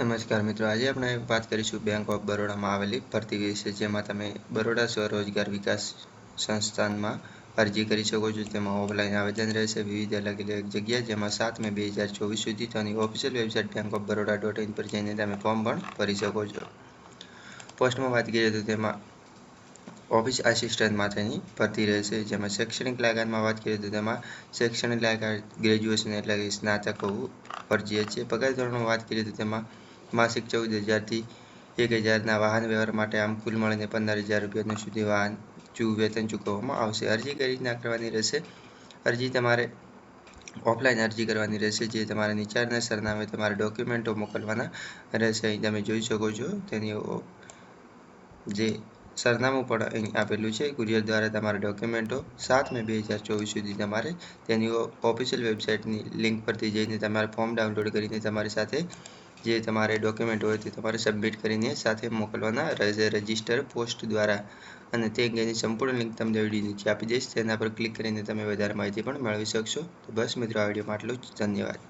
નમસ્કાર મિત્રો. આજે આપણે વાત કરીશું બેંક ઓફ બરોડામાં આવેલી ભરતી વિશે, જેમાં તમે બરોડા સ્વરોજગાર વિકાસ સંસ્થાનમાં અરજી કરી શકો છો. તેમાં ઓફલાઈન આવેદન રહેશે. વિવિધ અલગ અલગ જગ્યા, જેમાં સાત મે બે હજાર ચોવીસ સુધી તેની official website bank of Baroda dot in પર જઈને તમે ફોર્મ પણ ભરી શકો છો. પોસ્ટમાં વાત કરીએ તો તેમાં ઓફિસ આસિસ્ટન્ટ માટેની ભરતી રહેશે. જેમાં શૈક્ષણિક લાયકાતમાં વાત કરીએ તો તેમાં શૈક્ષણિક લાયકાત ગ્રેજ્યુએશન એટલે કે સ્નાતક હોવું ફરજિયાત છે. પગાર ધોરણમાં વાત કરીએ તો તેમાં માસિક ચૌદ હજારથી એક હજારના વાહન વ્યવહાર માટે આમ કુલ મળીને પંદર હજાર રૂપિયાનું સુધી વાહન વેતન ચૂકવવામાં આવશે. અરજી કઈ રીતના કરવાની રહેશે? અરજી તમારે ઓફલાઈન અરજી કરવાની રહેશે, જે તમારે નીચાના સરનામે તમારા ડોક્યુમેન્ટો મોકલવાના રહેશે. અહીં તમે જોઈ શકો છો, તેની જે સરનામું પણ અહીં આપેલું છે. કુરિયર દ્વારા તમારા ડોક્યુમેન્ટો સાત મે બે હજાર ચોવીસ સુધી તમારે તેની ઓફિશિયલ વેબસાઇટની લિંક પરથી જઈને તમારે ફોર્મ ડાઉનલોડ કરીને તમારી સાથે જે તમારે ડોક્યુમેન્ટ હોય તે તમારે સબમિટ કરીને સાથે મોકલવાના રહેશે રજિસ્ટર પોસ્ટ દ્વારા. અને તે અંગેની સંપૂર્ણ લિંક તમને વીડિયો નીચે આપી દઈશ. તેના પર ક્લિક કરીને તમે વધારે માહિતી પણ મેળવી શકશો. તો બસ મિત્રો, આ વિડીયોમાં આટલું જ. ધન્યવાદ.